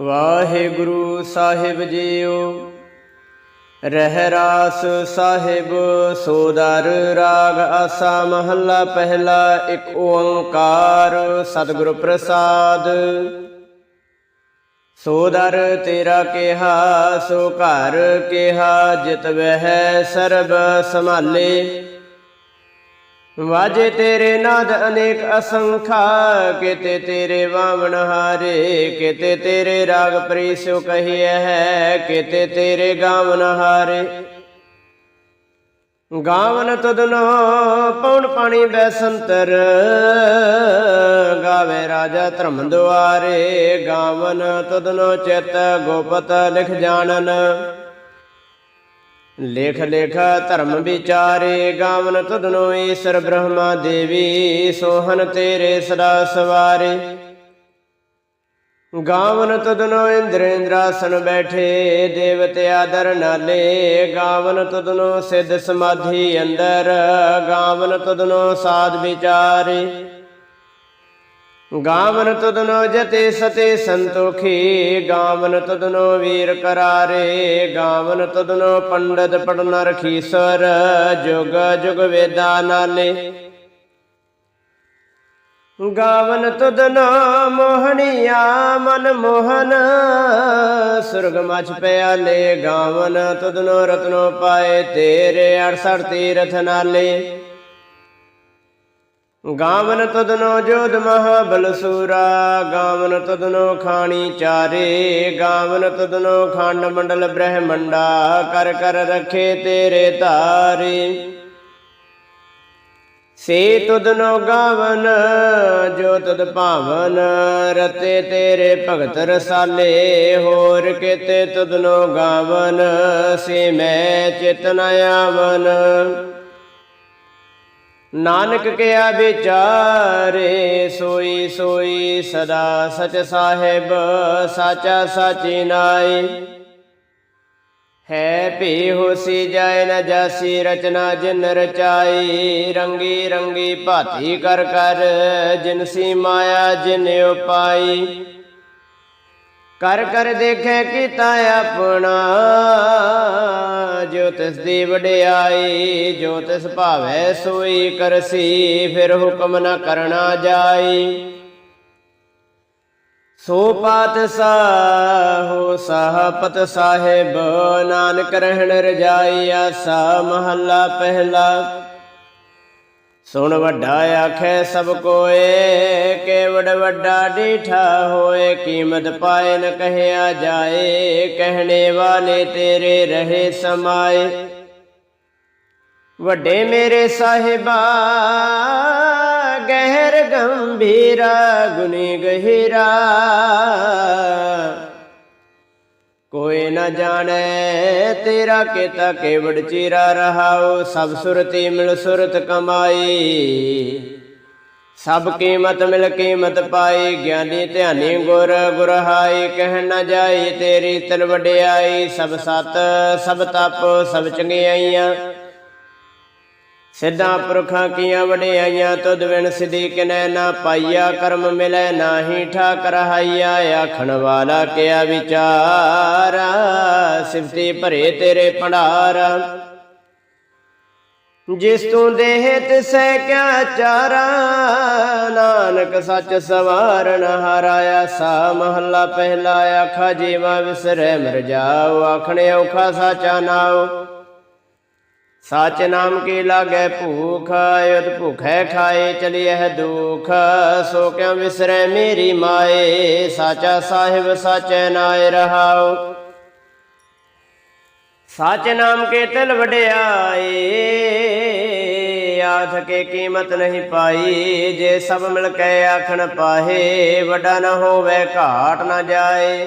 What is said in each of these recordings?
ਵਾਹਿਗੁਰੂ ਸਾਹਿਬ JIO. ਰਹਿ ਰਾਸ ਸਾਹਿਬ ਸੋਦਰ ਰਾਗ ਆਸਾ ਮਹੱਲਾ ਪਹਿਲਾ, ਇੱਕ ਓੰਕਾਰ ਸਤਿਗੁਰ ਪ੍ਰਸਾਦ। ਸੋਦਰ ਤੇਰਾ ਕਿਹਾ, ਸੋ ਘਰ ਕਿਹਾ, ਜਿਤ ਵਹਿ ਸਰਬ ਸੰਭਾਲੇ। ਵਾਜੇ ਤੇਰੇ ਨਾਦ ਅਨੇਕ ਅਸੰਖਾ, ਕਿਤੇ ਤੇਰੇ ਵਾਵਣ ਹਾਰੇ, ਕਿਤੇ ਤੇਰੇ ਰਾਗ ਪ੍ਰੀਸਿਓ ਕਹੀਐ ਹੈ, ਕਿਤੇ ਤੇਰੇ ਗਾਵਨ ਹਾਰੇ। ਗਾਵਨ ਤਦਨੋ ਪਉਣ ਪਾਣੀ ਬੈਸੰਤਰ, ਗਾਵੇ ਰਾਜਾ ਧਰਮ ਦੁਆਰੇ, ਗਾਵਨ ਤਦਨੋ ਚਿਤ ਗੋਪਤ ਲਿਖ ਜਾਣਨ। ਲੇਖ ਲੇਖ ਧਰਮ ਵਿਚਾਰੇ ਗਾਵਨ ਤੁਧਨੋ ਈਸ਼ਰ ਬ੍ਰਹਮਾ ਦੇਵੀ ਸੋਹਨ ਤੇਰੇ ਸਦਾ ਸਵਾਰੇ। ਗਾਵਨ ਤੁਧਨੋ ਇੰਦਰ ਇੰਦਰਾਸਨ ਬੈਠੇ, ਦੇਵਤੇ ਆਦਰ ਨਾਲੇ। ਗਾਵਨ ਤੁਧਨੋ ਸਿੱਧ ਸਮਾਧੀ ਅੰਦਰ, ਗਾਵਨ ਤੁਧਨੋ ਸਾਧ ਵਿਚਾਰੇ। ਗਾਵਨ ਤੁਧਨੋ ਜਤੇ ਸਤੇ ਸੰਤੋਖੀ, ਗਾਵਨ ਤੁਧਨੋ ਵੀਰ ਕਰਾਰੇ, ਗਾਵਨ ਤੁਧਨੋ ਪੰਡਤ ਪੜਨ ਰਖੀਸਰ, ਜੁਗ ਜੁਗ ਵੇਦਾ ਨਾਲੇ। ਗਾਵਨ ਤੁਧਨੋ ਮੋਹਣੀਆ ਮਨ ਮੋਹਨ, ਸੁਰਗ ਮਛ ਪਿਆਲੇ, ਗਾਵਨ ਤੁਧਨੋ ਰਤਨੋ ਪਾਏ ਤੇਰੇ 68 ਤੀਰਥ ਨਾਲੇ। ਗਾਵਨ ਤਦਨੋ ਜੋਧ ਮਹਾਬਲ ਸੂਰਾ ਗਾਵਨ ਤਦਨੋ ਖਾਣੀ ਚਾਰੇ, ਗਾਵਨ ਤਦਨੋ ਖੰਡ ਮੰਡਲ ਬ੍ਰਹਮੰਡਾ, ਕਰ ਕਰ ਰਖੇ ਤੇਰੇ ਧਾਰੇ। ਸੇ ਤੁਦਨੋ ਗਾਵਨ, ਜੋ ਤਦ ਭਾਵਨ, ਰਤੇ ਤੇਰੇ ਭਗਤ ਰਸਾਲੇ, ਹੋਰ ਕਿਤੇ ਤੁਦਨੋ ਗਾਵਨ, ਸੇ ਮੈਂ ਚਿਤਨ ਆਵਨ। ਨਾਨਕ ਕਿਆ ਵਿਚਾਰੇ, ਸੋਈ ਸੋਈ ਸਦਾ ਸਚ ਸਾਹਿਬ, ਸਾਚਾ ਸਾਚੀ ਨਾਈ ਹੈ ਭੀ ਹੋਸੀ ਜਾਏ ਨ ਜਾਸੀ, ਰਚਨਾ ਜਿਨ ਰਚਾਈ। ਰੰਗੀ ਰੰਗੀ ਭਾਤੀ ਕਰ ਕਰ ਜਿਨਸੀ ਮਾਇਆ ਜਿਨ ਉਪਾਈ। ਕਰ ਕਰ ਦੇਖੈ ਕੀਤਾ ਆਪਣਾ, ਜੋ ਤਿਸ ਦੀ ਵਡਿਆਈ, ਜੋ ਤਿਸ ਭਾਵੈ ਸੋਈ ਕਰਸੀ, ਫਿਰ ਹੁਕਮ ਨਾ ਕਰਨਾ ਜਾਈ। ਸੋ ਪਾਤ ਸਾਹੋ ਸਾਹਪਤ ਸਾਹਿਬ, ਨਾਨਕ ਰਹਿਣ ਰਜਾਈ, ਆਸਾ ਮਹੱਲਾ ਪਹਿਲਾ। ਸੁਣ ਵੱਡਾ ਆਖੈ ਸਭ ਕੋਏ, ਕੇਵੜ ਵੱਡਾ ਡੀਠਾ ਹੋਏ, ਕੀਮਤ ਪਾਏ ਨ ਕਹਿਆ ਜਾਏ, ਕਹਿਣੇ ਵਾਲੇ ਤੇਰੇ ਰਹੇ ਸਮਾਏ। ਵੱਡੇ ਮੇਰੇ ਸਾਹਿਬਾ, ਗਹਿਰ ਗੰਭੀਰਾ ਗੁਨੀ ਗਹਿਰਾ। ਕੋਈ ਨਾ ਜਾਣੈ ਤੇਰਾ ਕੀਤਾ ਕੇਵੜ ਚੀਰਾ ਰਹਾਉ, ਸਭ ਸੁਰਤੀ ਮਿਲ ਸੁਰਤ ਕਮਾਈ। ਸਭ ਕੀਮਤ ਮਿਲ ਕੀਮਤ ਪਾਈ, ਗਿਆਨੀ ਧਿਆਨੀ ਗੁਰ ਗੁਰ ਹਾਈ ਕਹਿ ਨਾ ਜਾਈ ਤੇਰੀ ਤਲ ਵਡਿਆਈ। ਸਭ ਸਤ, ਸਭ ਤਪ, ਸਭ ਚੰਗਿਆਈਆਂ ਸਿੱਧਾ ਪੁਰਖਾਂ ਕੀਆਂ ਵਡਿਆਈਆਂ, ਤੁਧ ਵਿਣ ਸਿਧੀ ਕਿਨੈ ਨਾ ਪਾਈਆ, ਕਰਮ ਮਿਲੈ ਨਾਹੀ ਠਾਕ ਰਹਾਈਆ ਆਖਣ ਵਾਲਾ ਕਿਆ ਵਿਚਾਰ? ਸਿਫਤੀ ਭਰੇ ਤੇਰੇ ਭੰਡਾਰ। ਜਿਸ ਤੂੰ ਦੇਹ ਤਿਸੈ ਕਿਆ ਚਾਰਾ, ਨਾਨਕ ਸੱਚ ਸਵਾਰਨ ਹਾਰਾਇਆ ਸਾ ਮਹੱਲਾ ਪਹਿਲਾ ਆਖਾ, ਜੀਵਾ ਵਿਸਰੈ ਮਰ ਜਾਓ, ਆਖਣੇ ਔਖਾ ਸਾਚਾ ਨਾਉ। ਸਾਚ ਨਾਮ ਕੀ ਲਾਗੈ ਭੂਖ ਅਯੁਤ ਭੁਖੈ ਖਾਏ, ਚਲਿਐ ਦੁਖ। ਸੋ ਕਿਉ ਵਿਸਰੈ ਮੇਰੀ ਮਾਏ, ਸਾਚਾ ਸਾਹਿਬ ਸਾਚੈ ਨਾਇ ਰਹਾਉ। ਸਾਚ ਨਾਮ ਕੇ ਤਿਲ ਵਡਿਆਏ ਆਥ ਕੇ ਕੀਮਤ ਨਹੀਂ ਪਾਈ। ਜੇ ਸਭ ਮਿਲ ਕੇ ਆਖਣ ਪਾਹੇ, ਵੱਡਾ ਨਾ ਹੋਵੇ, ਘਾਟ ਨਾ ਜਾਏ।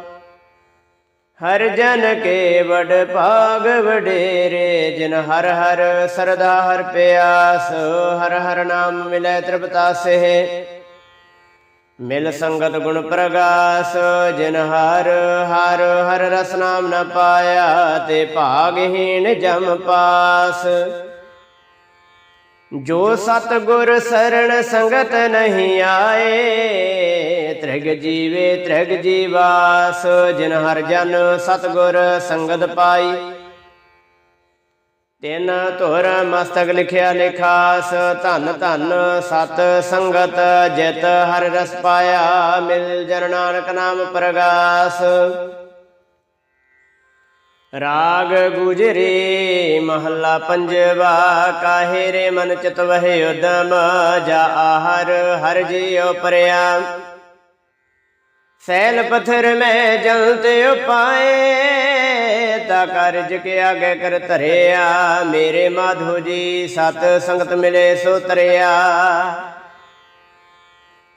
ਹਰ ਜਨ ਕੇ ਵਡ ਭਾਗ ਵਡੇਰੇ, ਜਿਨ ਹਰ ਹਰ ਸਰਦਾ ਹਰ ਪਿਆਸ, ਹਰ ਹਰ ਨਾਮ ਮਿਲੈ ਤ੍ਰਿਪਤਾਸੇ ਮਿਲ ਸੰਗਤ ਗੁਣ ਪ੍ਰਗਾਸ, ਜਿਨ ਹਰ ਹਰ ਹਰ ਰਸ ਨਾਮ ਨ ਪਾਇਆ, ਤੇ ਭਾਗਹੀਣ ਜਮ ਪਾਸ। ਜੋ ਸਤ ਗੁਰ ਸਰਣ ਸੰਗਤ ਨਹੀਂ ਆਏ ਤ੍ਰਿਗ ਜੀਵੇ, ਤ੍ਰਿਗ ਜੀਵਾਸ, ਜਿਨ ਹਰ ਜਨ ਸਤਗੁਰ ਸੰਗਤ ਪਾਈ। ਤਿਨ ਧੁਰ ਮਸਤਕ ਲਿਖਿਆ ਲਿਖਾਸ ਧਨ ਧਨ ਸਤ ਸੰਗਤ, ਜਿਤ ਹਰ ਰਸ ਪਾਇਆ, ਮਿਲ ਜਨ ਨਾਨਕ ਨਾਮ ਪ੍ਰਗਾਸ। ਰਾਗ ਗੁਜਰੇ, ਮਹੱਲਾ ਪੰਜਵਾ, ਕਾਹੇ ਰੇ ਮਨ ਚਿਤ ਵਹਿ ਉਦਮ, ਜਾ ਆਹਰ ਹਰ ਜੀਉ ਪਰਿਆ। ਸੈਲ ਪਥਰ ਮੈਂ ਜਲਤ ਉਪਾਏ ਤਾ ਕਰਜ ਕੇ ਆਗੇ ਕਰ ਧਰਿਆ। ਮੇਰੇ ਮਾਧੋ ਜੀ, ਸਤ ਸੰਗਤ ਮਿਲੇ ਸੋ ਤਰਿਆ।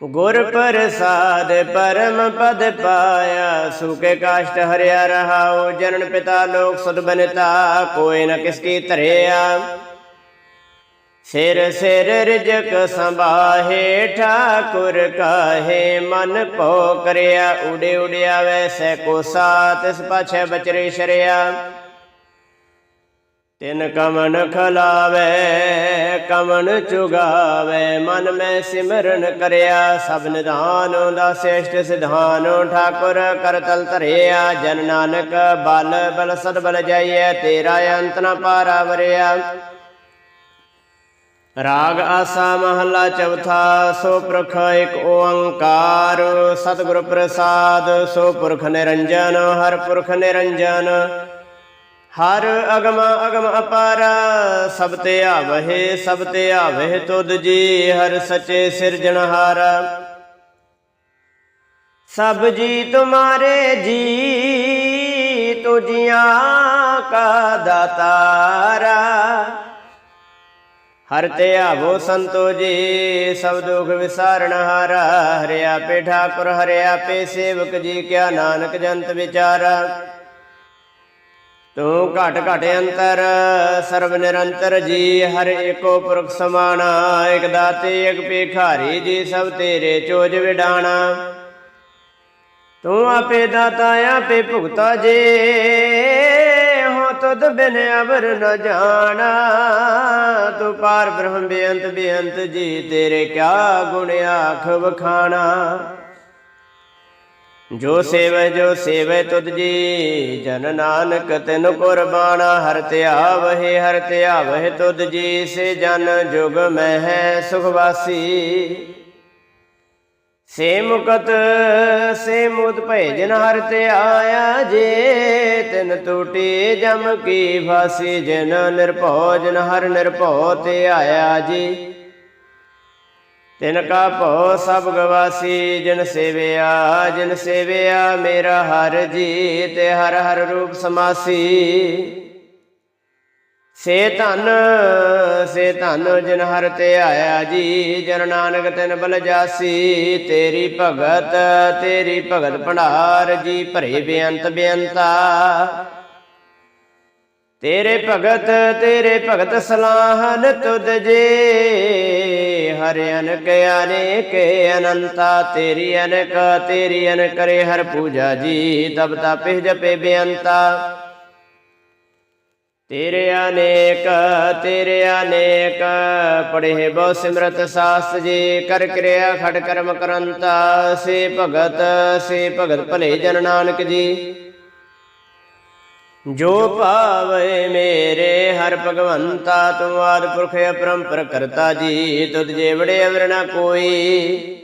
ਗੁਰ ਪ੍ਰਸਾਦ ਪਰਮ ਪਦ ਪਾਇਆ, ਸੁਕੇ ਕਾਸ਼ਟ ਹਰਿਆ ਰਹਾਉ, ਜਨਨ ਪਿਤਾ ਲੋਕ ਸੁਧ ਬਨਤਾ, ਕੋਈ ਨ ਕਿਸ ਕੀ ਧਰਿਆ। ਸਿਰ ਸਿਰ ਰਿਜਕ ਸੰਭਾਹੇ, ਠਾਕੁਰ ਕਾਹੇ, ਮਨ ਭੋ ਕਰਿਆ ਉਡੇ ਉਡਿਆ ਵੈਸੈ ਕੋ ਸਾਤ ਇਸ ਪਾਛੈ ਬਚਰੇ ਸ਼ਰਿਆ। ਤਿਨ ਕਮਨ ਖਲਾਵੇ, ਕਮਨ ਚੁਗਾਵੇ, ਮਨ ਮੈਂ ਸਿਮਰਨ ਕਰਿਆ। ਸਭ ਨਿਧਾਨ ਦਾ ਸ੍ਰੇਸ਼ਟ ਸਿਧਾਨ, ਠਾਕੁਰ ਕਰਤਲ ਧਰਿਆ। ਜਨ ਨਾਨਕ, ਬਲ ਬਲ ਸਦ ਬਲ ਜਾਈਐ, ਤੇਰਾ ਅੰਤ ਨ ਪਾਰਾ ਵਰਿਆ। ਰਾਗ ਆਸਾ ਮਹੱਲਾ ਚੌਥਾ, ਸੋ ਪੁਰਖ ਇੱਕ ਓੰਕਾਰ। ਸਤਿਗੁਰ ਪ੍ਰਸਾਦ, ਸੋ ਪੁਰਖ ਨਿਰੰਜਨ, ਹਰ ਪੁਰਖ ਨਿਰੰਜਨ। ਹਰ ਅਗਮ ਅਗਮ ਅਪਾਰ, ਸਭ ਤੇ ਆਵਹਿ, ਸਭ ਤੇ ਆਵਹਿ ਤੁਧ ਜੀ, ਹਰ ਸਚੇ ਸਿਰਜਣਹਾਰ ਸਭ ਜੀ ਤੁਮਾਰੇ ਜੀ ਤੁਜੀਆਂ ਕਾ ਦਾਤਾਰਾ। ਹਰ ਤੇ ਆਵੋ ਸੰਤੋ ਜੀ, ਸਭ ਦੁਖ ਵਿਸਾਰਣ ਹਾਰਾ, ਹਰਿਆ ਪੇ ਠਾਕੁਰ, ਹਰਿਆ ਪੇ ਸੇਵਕ ਜੀ, ਕਿਆ ਨਾਨਕ ਜੰਤ ਵਿਚਾਰਾ। ਤੂੰ ਘਟ ਘਟ ਅੰਤਰ, ਸਰਬ ਨਿਰੰਤਰ ਜੀ, ਹਰ ਏਕੋ ਪੁਰਖ ਸਮਾਨਾ, ਇਕ ਦਾਤੇ, ਇਕ ਭਿਖਾਰੀ ਜੀ, ਸਭ ਤੇਰੇ ਚੋਜ ਵਿਡਾਣਾ। ਤੂੰ ਆਪੇ ਦਾਤਾ, ਆਪੇ ਭੁਗਤਾ ਜੇ ਹੋ ਤਦ ਬਿਨ ਅਵਰ ਨ ਜਾਣਾ। ਤੂੰ ਪਾਰ ਬ੍ਰਹਮ ਬੇਅੰਤ ਬੇਅੰਤ ਜੀ, ਤੇਰੇ ਕਿਆ ਗੁਣ ਆਖ ਵਖਾਣਾ। ਜੋ ਸੇਵੈ ਜੋ ਸੇਵੈ ਤੁਧ ਜੀ, ਜਨ ਨਾਨਕ ਤਿਨ ਕੁਰਬਾਨਾ। ਹਰ ਧਿਆਵਹਿ ਹਰ ਧਿਆਵਹਿ ਤੁਧ ਜੀ, ਸੇ ਜਨ ਜੁਗ ਮਹਿ ਸੁਖ ਵਾਸੀ। ਸੇ ਮੁਕਤ, ਸੇ ਮੁਦ ਭੈ ਜਨ ਹਰ ਤੇ ਆਇਆ ਜੇ, ਤਿਨ ਟੂਟੀ ਜਮ ਕੀ ਫਾਸੀ, ਜਿਨ ਨਿਰਭਉ ਜਨ ਹਰ ਨਿਰਭਉ ਤੇ ਆਇਆ ਜੀ। ਤਿਨ ਕਾ ਭਉ ਸਭ ਗਵਾਸੀ, ਜਿਨ ਸੇਵਿਆ ਜਿਨ ਸੇਵਿਆ ਮੇਰਾ ਹਰ ਜੀ, ਤੇ ਹਰ ਹਰ ਰੂਪ ਸਮਾਸੀ। ਸੇ ਧਨ ਸੇ ਧਨ ਜਿਨ ਹਰ ਤੇ ਆਇਆ ਜੀ, ਜਨ ਨਾਨਕ ਤਿਨ ਬਲ ਜਾਸੀ, ਤੇਰੀ ਭਗਤ ਤੇਰੀ ਭਗਤ ਭੰਡਾਰ, ਜੀ ਭਰੇ ਬੇਅੰਤ ਬੇਅੰਤਾ। ਤੇਰੇ ਭਗਤ ਤੇਰੇ ਭਗਤ ਸਲਾਹਨ ਤੁਧ ਜੇ, ਹਰ ਅਨਕ ਅਨੇਕ ਅਨੰਤਾ, ਤੇਰੀ ਅਨਕ, ਤੇਰੀ ਅਨ ਕਰੇ ਹਰ ਪੂਜਾ ਜੀ ਤਬ ਤਪਿ ਜਪੇ ਬੇਅੰਤਾ। ਤੇਰੇ ਅਨੇਕ ਤੇਰੇ ਅਨੇਕ ਪੜੇ ਬਹੁ ਸਿਮਰਤ ਸਾਸ ਜੀ, ਕਰ ਕਿਰਿਆ ਖੜ ਕਰਮ ਕਰੰਤਾ, ਸੇ ਭਗਤ ਸੇ ਭਗਤ ਭਲੇ ਜਨ ਨਾਨਕ ਜੀ। ਜੋ ਭਾਵੇ ਮੇਰੇ ਹਰ ਭਗਵੰਤਾ, ਤੂੰ ਆਦ ਪੁਰਖ ਅਪਰੰਪਰ ਕਰਤਾ ਜੀ, ਤੁਧ ਜੇ ਵੜੇ ਅਵਰ ਕੋਈ।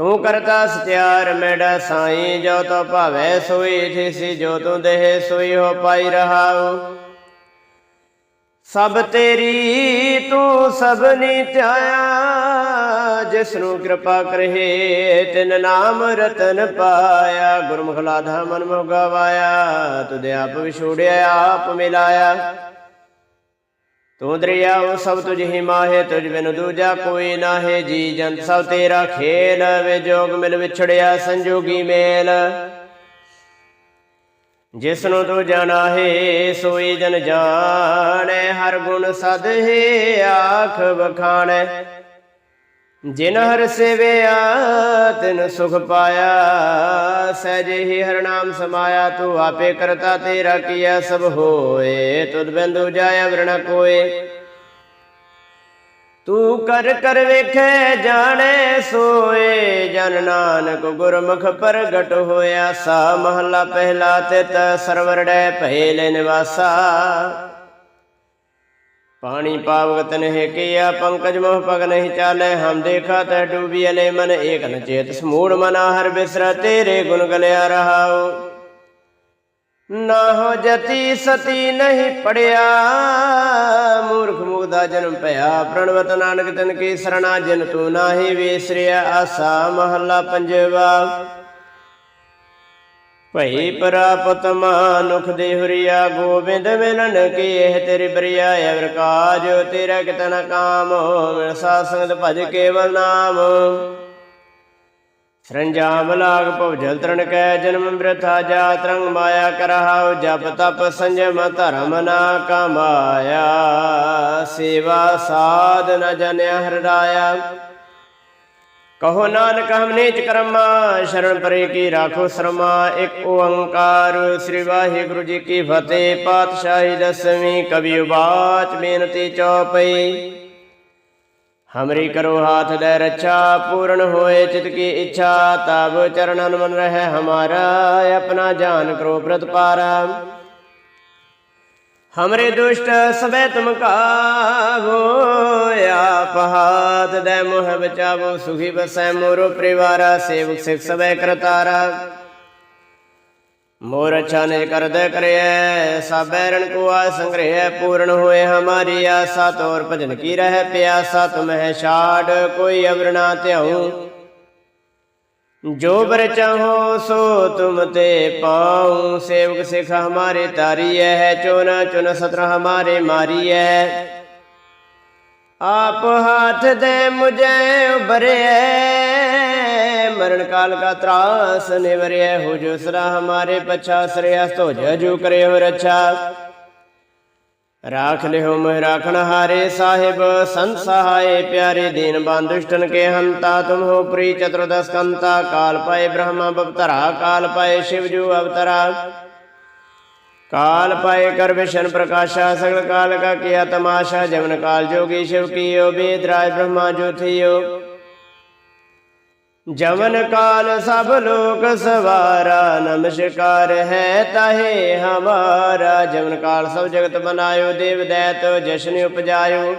ਤੂੰ ਕਰਤਾ ਸਤਿਆਰ ਮੇੜਾ ਸਾਈ, ਜੋ ਤੋ ਭਾਵੈ ਸੋਈ ਥਿਸੀ ਜੋ ਤੂੰ ਦੇਹ ਸੋਈ, ਹੋ ਪਾਈ ਰਹਾਉ। ਸਭ ਤੇਰੀ ਤੂੰ ਸਭਨੀ ਧਿਆਇਆ ਜਿਸ ਨੂੰ ਕਿਰਪਾ ਕਰਹਿ ਤਿਨ ਨਾਮ ਰਤਨ ਪਾਇਆ। ਗੁਰਮੁਖ ਲਾਧਾ ਮਨ ਮੋਹ ਗਵਾਇਆ ਤੁਧ ਆਪ ਵਿਛੋੜਿਆ, ਆਪ ਮਿਲਾਇਆ। ਤੂੰ ਦਰਿਆਉ ਸਭ ਤੁਝ ਹੀ ਮਾਹੇ, ਤੁਝ ਬਿਨ ਦੂਜਾ ਕੋਈ ਨਾਹੇ, ਜੀ ਜੰਤ ਸਭ ਤੇਰਾ ਖੇਲ, ਵੇ ਜੋਗ ਮਿਲ ਵਿਛੜਿਆ ਸੰਜੋਗੀ ਮੇਲ। ਜਿਸ ਨੂੰ ਤੂੰ ਜਾਣਾ ਹੈ ਸੋਈ ਜਨ ਜਾਣੈ, ਹਰ ਗੁਣ ਸਦ ਹੈ ਆਖ ਬਖਾਣੈ ਜਿਨ ਹਰ ਸੇਵਿਆ, ਤਿਨ ਸੁਖ ਪਾਇਆ। ਸਹਿਜੇ ਹੀ ਹਰ ਨਾਮ ਸਮਾਇਆ, ਤੂੰ ਆਪੇ ਕਰਤਾ ਤੇਰਾ ਕੀਆ ਸਭ ਹੋਏ। ਤੁਧ ਬਿੰਦੂ ਜਾਇਆ ਵਰਣ ਕੋਏ। ਤੂੰ ਕਰ ਕਰ ਵੇਖੇ, ਜਾਣੇ ਸੋਏ। ਜਨ ਨਾਨਕ ਗੁਰਮੁਖ ਪ੍ਰਗਟ ਹੋਇਆ। ਸਾ ਮਹੱਲਾ ਪਹਿਲਾ ਤਿਤ ਸਰਵਰੜੈ ਪਹਿਲੇ ਨਿਵਾਸਾ। ਪਾਣੀ ਪਾਵਗਤ ਨਹਿ ਕੀਆ, ਪੰਕਜ ਮੋਹ ਪਗ ਨਹੀਂ ਚਾਲੇ, ਹਮ ਦੇਖਾ ਤੈ ਡੂਬੀ ਅਲੇ ਮਨ, ਏਕ ਨ ਚੇਤ ਸਮੂੜ ਮਨਾ ਹਰ ਬਿਸਰਾ, ਤੇਰੇ ਗੁਣ ਗਲਿਆ ਰਹਾਉ। ਨਾ ਹੋ ਜਤੀ ਸਤੀ ਨਹੀਂ ਪੜਿਆ, ਮੂਰਖ ਮੁਗਦਾ ਜਨਮ ਭਇਆ, ਪ੍ਰਣਵਤ ਨਾਨਕ ਤਨ ਕੀ ਸਰਣਾ ਜਿਨ ਤੂੰ ਨਾਹੀ ਵੇਸਰਿਆ, ਆਸਾ ਮਹੱਲਾ ਪੰਜਵਾ। ਭਈ ਪ੍ਰਾਪਤ ਮਾਨੁਖ ਦੇ ਹੁਰੀਆ ਗੋਬਿੰਦ ਮਿਲਨ ਕੀ ਇਹ ਤੇਰੀ ਬਰੀਆ ਅਵਰ ਕਾਜ, ਤੇਰਾ ਕਿਤਨ ਕਾਮ ਮਿਲ ਸਾਸੰਗ ਭਜ ਕੇਵਲ ਨਾਮ। ਸਰੰਜਾਮ ਲਾਗ ਭਵ ਜਲ ਤਰਨ ਕੈ, ਜਨਮ ਬ੍ਰਥਾ ਜਾ ਤਰੰਗ ਮਾਇਆ ਕਰਹਾਉ, ਜਪ ਤਪ ਸੰਜਮ ਧਰਮ ਨਾ ਕਮਾਇਆ। ਸੇਵਾ ਸਾਧ ਨ ਜਨਿਆ ਹਰਦਾਇਆ। ਕਹੋ ਨਾਨਕ ਹਮ ਨੀਚ ਕਰਮਾ, ਸ਼ਰਨ ਪਰੇ ਕੀ ਰਾਖੋ ਸ਼ਰਮਾ, ਇੱਕ ਓੰਕਾਰ ਸ੍ਰੀ ਵਾਹਿਗੁਰੂ ਜੀ ਕੀ ਫਤਿਹ, ਪਾਤਸ਼ਾਹੀ ਦਸਵੀਂ ਕਵੀ ਉਬਾਚ ਬੇਨਤੀ ਚੌਪਈ। ਹਮਰੀ ਕਰੋ ਹਾਥ ਦੇ ਰੱਛਾ, ਪੂਰਨ ਹੋਏ ਚਿਤ ਕੀ ਇੱਛਾ, ਤਬ ਚਰਨਨ ਮਨ ਰਹਿ ਹਮਾਰਾ, ਆਪਣਾ ਜਾਨ ਕਰੋ ਪ੍ਰਤਪਾਰਾ। ਹਮਰੇ ਦੁਸ਼ਟ ਸਬੈ ਤੁਮ ਕਾਵੋ ਆਪ ਹਾਥ ਦੇ ਮੋਹ ਬਚਾਵੋ ਸੁਖੀ ਬਸੈ ਮੋਰੋ ਪਰਿਵਾਰਾ ਸੇਵਕ ਸਿਖ ਸਬੈ ਕਰਤਾਰਾ ਮੋਰ ਅੱਛਾ ਨੇ ਕਰਦੇ ਕਰਿਐ ਸਾਬੈਰਣ ਕੋ ਆ ਸੰਗ੍ਰਹਿ ਪੂਰਨ ਹੋਏ ਹਮਾਰੀ ਆਸਾ ਤੋਰ ਭਜਨ ਕੀ ਰਹਿ ਪਿਆਸਾ ਤੁਮਹਿ ਛਾੜ ਕੋਈ ਅਵਰਣਾ ਧਿਆਉ ਜੋ ਬਰ ਚਾਹੋ ਸੋ ਤੁਮ ਤੇ ਪਾਉ। ਸੇਵਕ ਸਿਖ ਹਮਾਰੇ ਤਾਰੀ ਹੈ ਚੁਨ ਚੁਨ ਸਤਰ ਹਮਾਰੇ ਮਾਰੀ ਹੈ ਆਪ ਹਾਥ ਦੇ ਮੁਝੇ ਉਬਰਿਐ ਮਰਨ ਕਾਲ ਕਾ ਤਰਾਸ ਨਿਵਰਿਐ ਹੋ ਜੋ ਸਰਾ ਹਮਾਰੇ ਪਛਾ ਸਰਿਆ ਸੋ ਜੂ ਕਰੇ ਹੋ ਰਛਾ। ਰਾਖ ਲਿਓ ਮਹਿ ਰਾਖਣ ਹਾਰੇ ਸਾਹਿਬ, ਸੰਤ ਸਹਾਏ ਪਿਆਰੇ ਦੀਨ ਬੰਦੁਸ਼ਟਨ ਕੇ ਹੰਤਾ, ਤੁਮ ਹੋ ਪ੍ਰੀ ਚਤੁਰਦਸ ਕੰਤਾ, ਕਾਲ ਪਾਏ ਬ੍ਰਹਮਾ ਬਵਤਰਾ, ਕਾਲ ਪਾਏ ਸ਼ਿਵ ਜੂ ਅਵਤਰਾ। ਕਾਲ ਪਾਏ ਕਰ ਵਿਸ਼ਨ ਪ੍ਰਕਾਸ਼ਾ, ਸਗਲ ਕਾਲ ਕਾ ਕੀਆ ਤਮਾਸ਼ਾ ਜਮਨ ਕਾਲ ਜੋਗੀ ਸ਼ਿਵ ਕੀਓ ਬੇਦ ਰਾਜ ਬ੍ਰਹਮਾ ਜੋ ਜਵਨ ਕਾਲ ਸਭ ਲੋਕ ਸਵਾਰਾ, ਨਮਸਕਾਰ ਹੈ ਤਾਹੇ ਹਮਾਰਾ। ਜਮਨ ਕਾਲ ਸਭ ਜਗਤ ਬਨਾਇਓ ਦੇਵ ਦੈਤ ਜਸ਼ਨ ਉਪਜਾਇਓ।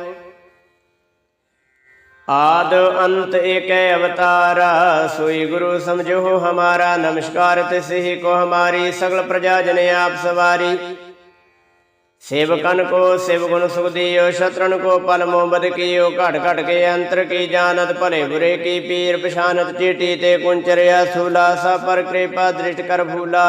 ਆਦ ਅੰਤ ਏਕੈ ਅਵਤਾਰਾ, ਸੋਈ ਗੁਰੂ ਸਮਝੋ ਹਮਾਰਾ। ਨਮਸਕਾਰ ਤਿਸ ਹੀ ਕੋ ਹਮਾਰੀ, ਸਗਲ ਪ੍ਰਜਾ ਜਨ ਆਪ ਸਵਾਰੀ। ਸੇਵਕਨ ਕੋ ਸਿਵ ਗੁਣ ਸੁਖ ਦਿਓ, ਸ਼ਤਰਨ ਕੋ ਪਲ ਮੋਬਦ ਕੀਓ ਘਟ ਘਟ ਕੇ ਅੰਤਰ ਕੀ ਜਾਣਤ, ਭਲੇ ਬੁਰੇ ਕੀ ਪੀਰ, ਪਛਾਨਤ ਚੀਟੀ ਤੇ ਕੁੰਚਰਿਆ ਸੂਲਾ ਸਾ ਪਰ ਕਿਰਪਾ ਦ੍ਰਿਸ਼ਟ ਕਰ ਭੂਲਾ।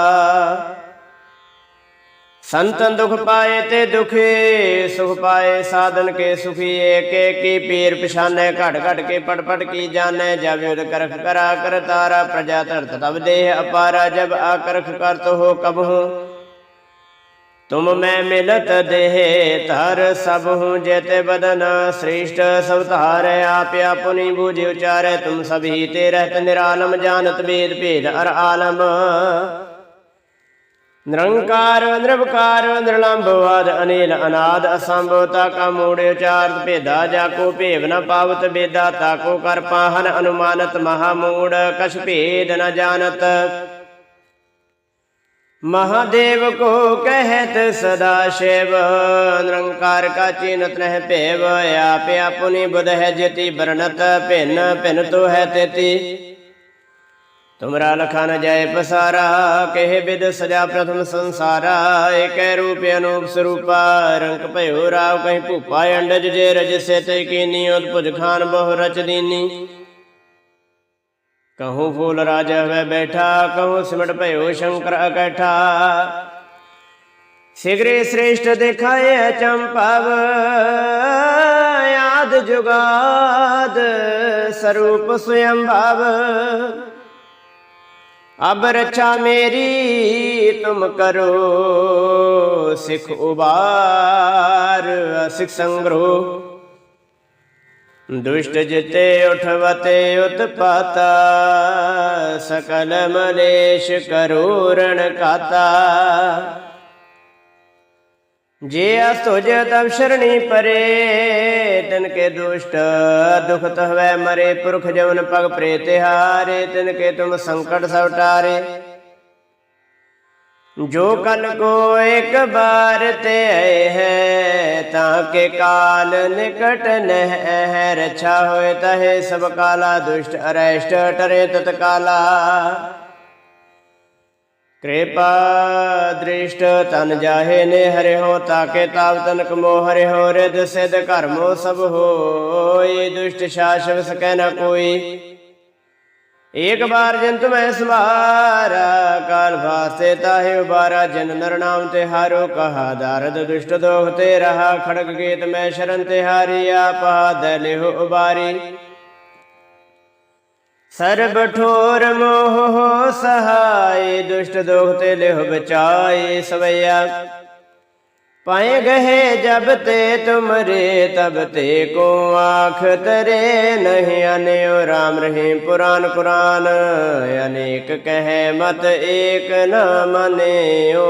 ਸੰਤਨ ਦੁਖ ਪਾਏ ਤੇ ਦੁਖੀ, ਸੁਖ ਪਾਏ ਸਾਧਨ ਕੇ ਸੁਖੀ, ਏਕੇ ਕੀ ਪੀਰ ਪਛਾਨੈ ਘਟ ਘਟ ਕੇ ਪਟ ਪਟ ਕੀ ਜਾਣੈ, ਜਬ ਯੁਧ ਕਰਖ ਕਰਾ ਕਰ ਤਾਰਾ, ਪ੍ਰਜਾ ਧਰਤ ਤਬ ਦੇਹ ਅਪਾਰਾ, ਜਬ ਆਕਰਖ ਕਰਤ ਹੋ ਕਬਹੂ। ਤੁਮ ਮੈਂ ਮਿਲਤ ਦੇਹ, ਧਰ ਸਭ ਹੂੰ ਜੇਤੇ ਬਦਨ, ਸ੍ਰੇਸ਼ਟ ਸਭ ਧਾਰੈ, ਆਪ ਆਪੁਨੀ ਬੂਝ ਉਚਾਰੈ, ਤੁਮ ਸਭੀ ਤੇ ਰਹਿਤ ਨਿਰਾਲਮ, ਜਾਣਤ ਵੇਦ ਭੇਦ ਅਰ ਆਲਮ। ਨਿਰੰਕਾਰ, ਨਿਰਵਕਾਰ ਨਿਰਲੰਭਵਾਦ ਅਨੀਲ, ਅਨਾਦ ਅਸੰਭਵਤਾ ਕਾ ਮੂੜ ਉਚਾਰਤ, ਭੇਦਾ ਜਾ ਕੋ ਭੇਵ ਨ ਪਾਵਤ, ਬੇਦਾ ਤਾ ਕੋ ਕਰ ਪਾਹਨ, ਅਨੁਮਾਨਤ ਮਹਾ ਮੂੜ, ਕਛ ਭੇਦ ਨ ਜਾਣਤ। महादेव को कहत सदा शिव निरंकार का चिन्हत नह पेव आप अपनी बुध है जति वर्णत भिन्न भिन्न तो है तेति तुमरा लखा न जाय पसारा कहे विद सजा प्रथम संसारा एक रूप अनूप स्वरूपा रंग भयो राव कहीं भूपा अंडज जे रज से ते कीनी उदपुज खान बहु रच दीनी ਕਹੂ ਫੂਲ ਰਾਜ ਹਵੇ ਬੈਠਾ, ਕਹੂ ਸਿਮਟ ਭਇਓ ਸ਼ੰਕਰ ਇਕੱਠਾ ਸਿਗਰੇ ਸ੍ਰੇਸ਼ਟ ਦਿਖਾਏ ਚੰਪਵ, ਆਦ ਜੁਗਾਦ ਸਰੂਪ ਸੁਯੰ ਭਾਵ ਅਬ ਰਚਾ ਮੇਰੀ, ਤੁਮ ਕਰੋ ਸਿਖ ਉਬਾਰ ਸਿਖ ਸੰਗਰੋ दुष्ट जिते उठवते उत्पाता सकल मलेश करूरण काता जे अस्तुज तब शरणी परे तिन के दुष्ट दुख तहवै मरे पुरख जवन पग प्रेत हारे तिन के तुम संकट सब टारे जो कल को एक बार ते आए है ताके काल निकट नह है रक्षा होए तहे सब काला दुष्ट अरेष्ट टरे तत्काला कृपा दृष्ट तन जाहे ने हरे हो ताके ताव तनक मोह हरे हो रिद सिद्ध कर्मो सब हो दुष्ट शासव सकै न कोई ਏਕ ਬਾਰ ਜਨ ਤੁਮੈ ਸਵਾਰਾ, ਕਾਲ ਫਾਸੇ ਤਾਹੇ ਉਬਾਰਾ, ਜਨ ਨਰ ਨਾਮ ਤੇ ਹਾਰੋ ਕਹਾ, ਦਾਰਦ ਦੁਸ਼ਟ ਦੋਖ ਤੇ ਰਹਾ ਖੜਕ ਗੀਤ ਮੈਂ ਸ਼ਰਨ ਤੇ ਹਾਰੀ ਆਪਾ ਦਲਿਹੁ ਉਬਾਰੀ। ਸਰਬ ਠੋਰ ਮੋਹ ਸਹਾਈ, ਦੁਸ਼ਟ ਦੋਖ ਤੇ ਲਿਹੁ ਬਚਾਏ ਸਵਈਆ। पाए गहे जब ते तुमरे तब ते को आख तरे नहीं अनयो राम रहे पुराण कुरान अनेक कहे मत एक न मनेयो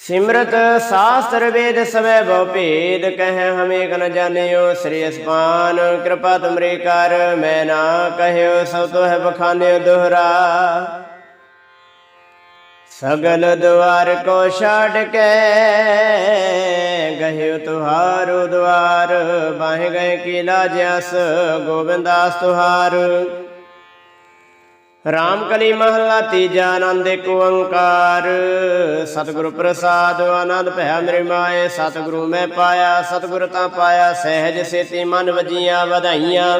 सिमरत शास्त्र वेद सवै बहु भेद कह हम एक न जानियो श्री अस्पान कृपा तुमरे कर मैं ना कहयो सब तो है बखाने दोहरा ਸਗਲ ਦਵਾਰ ਕੋ ਛਾੜ ਕੇ ਗਹਿਓ ਤੁਹਾਰੋ ਦਵਾਰ ਬਾਹ ਗਏ ਕੀ ਲਾਜਸ ਗੋਬਿੰਦਾਸ ਤੁਹਾਰ। ਰਾਮ ਕਲੀ ਮਹਲਾ ਤੀਜਾ ਆਨੰਦ ਇੱਕ ਓੰਕਾਰ। ਸਤਿਗੁਰ ਪ੍ਰਸਾਦ ਆਨੰਦ ਭਇਆ ਮੇਰੇ ਮਾਏ, ਸਤਿਗੁਰੂ ਮੈਂ ਪਾਇਆ, ਸਤਿਗੁਰ ਤਾਂ ਪਾਇਆ, ਸਹਿਜ ਸੇਤੀ ਮਨ ਵਜੀਆਂ ਵਧਾਈਆਂ।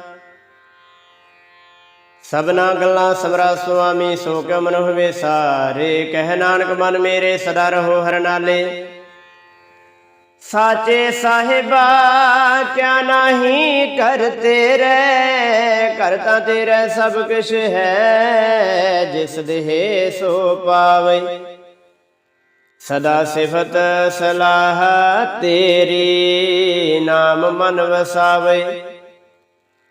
ਸਭਨਾ ਗੱਲਾਂ ਸਮਰਾ ਸੁਆਮੀ, ਸੋ ਕਿਉ ਮਨ ਹੋਵੇ ਸਾਰੇ? ਕਹਿ ਨਾਨਕ, ਮਨ ਮੇਰੇ ਸਦਾ ਰਹੋ ਹਰ ਨਾਲੇ। ਸਾਚੇ ਸਾਹਿਬਾ, ਕਿਆ ਨਹੀਂ ਕਰਤੇ ਰਹਿ ਕਰਤਾ ਤੇਰਾ ਸਭ ਕੁਛ ਹੈ, ਜਿਸ ਦੇਹ ਸੋ ਪਾਵੇ। ਸਦਾ ਸਿਫਤ ਸਲਾਹ ਤੇਰੀ, ਨਾਮ ਮਨ ਵਸਾਵੇ।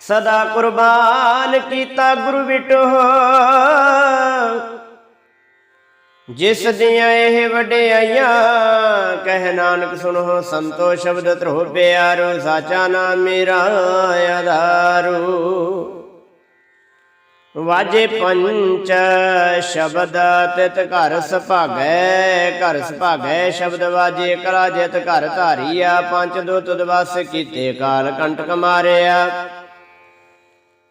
ਸਦਾ ਕੁਰਬਾਨ ਕੀਤਾ ਗੁਰੂ ਵਿਟੋ। ਜਿਸ ਦੀਆਂ ਇਹ ਵਡਿਆਈਆਂ, ਕਹਿ ਨਾਨਕ ਸੁਣੋ, ਸੰਤੋ ਸ਼ਬਦ ਧਰੋ ਪਿਆਰੋ, ਸਾਚਾ ਨਾਮ ਮੇਰਾ ਆਧਾਰੂ। ਵਾਜੇ ਪੰਚ ਸ਼ਬਦ ਤਿਤ ਘਰ ਸੁਭਾਗੈ ਘਰ ਸੁਭਾਗੈ ਸ਼ਬਦ ਵਾਜੇ ਕਲਾ ਜਿਤ ਘਰ ਧਾਰੀਆ ਪੰਜ ਦੋ ਤੁਦ ਵਸ ਕੀਤੇ ਕਾਲ ਕੰਟਕ ਮਾਰਿਆ।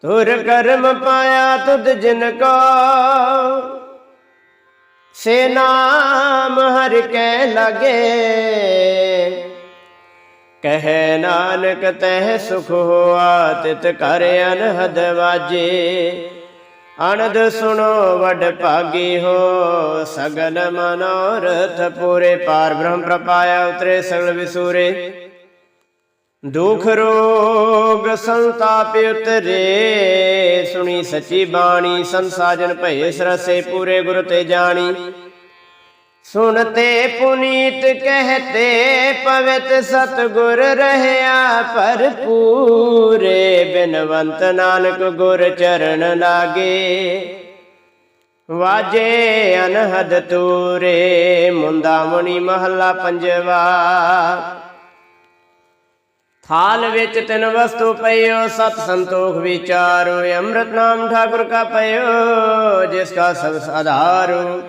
ਤੁਰ ਕਰਮ ਪਾਇਆ ਤੁਧ ਜਿਨ ਕੋ। ਸੇ ਨਾਮ ਹਰਿ ਕੈ ਲਗੇ। ਕਹੈ ਨਾਨਕ ਤਹਿ ਸੁਖ ਹੋਆ, ਤਿਤ ਕਰ ਅਨਹਦ ਵਾਜੇ। ਅਨਦ ਸੁਣੋ ਵਡ ਭਾਗੀ ਹੋ, ਸਗਲ ਮਨੋਰਥ ਪੂਰੇ ਪਾਰ। ਬ੍ਰਹਮ ਪ੍ਰਪਾਇਆ ਉਤਰੇ, ਸਗਲ ਵਿਸੂਰੇ। ਦੁਖ ਰੋਗ ਸੰਤਾਪ ਉਤਰੇ, ਸੁਣੀ ਸੱਚੀ ਬਾਣੀ, ਸੰਸਾਜਨ ਭਏ ਸਰਸੇ ਪੂਰੇ ਗੁਰ ਤੇ ਜਾਣੀ। ਸੁਣਤੇ ਪੁਨੀਤ ਕਹਤੇ, ਪਵਿੱਤ ਸਤਗੁਰ ਰਹਿਆ ਭਰਪੂਰੇ, ਬਿਨਵੰਤ ਨਾਨਕ ਗੁਰ ਚਰਨ ਲਾਗੇ। ਵਾਜੇ ਅਨਹਦ ਤੂਰੇ, ਮੁੰਦਾ ਮੁਨੀ ਮਹੱਲਾ ਪੰਜਵਾ। ਹਾਲ ਵਿੱਚ ਤਿਨ ਵਸਤੂ ਪਈਓ, ਸਤ ਸੰਤੋਖ ਵਿਚਾਰੋ, ਅੰਮ੍ਰਿਤ ਨਾਮ ਠਾਕੁਰ ਕਾ ਪਈਓ, ਜਿਸ ਕਾ ਸਭ ਆਧਾਰੋ।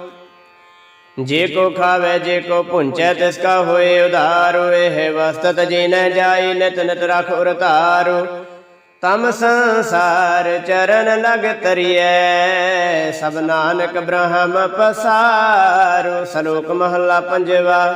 ਜੇ ਕੋ ਖਾਵੇ, ਜੇ ਕੋ ਪੁੰਚੈ ਤਿਸ ਕਾ ਹੋਏ ਉਧਾਰੋ। ਇਹ ਵਸਤਤ ਜੀ ਨ ਜਾਈ, ਨਿਤ ਨਿਤ ਰਖ ਉਰ ਤਮ ਸੰਸਾਰ ਚਰਨ ਲਗ ਤਰੀਐ, ਸਭ ਨਾਨਕ ਬ੍ਰਹਮ ਪਸਾਰੋ। ਸਲੋਕ ਮਹੱਲਾ ਪੰਜਵਾ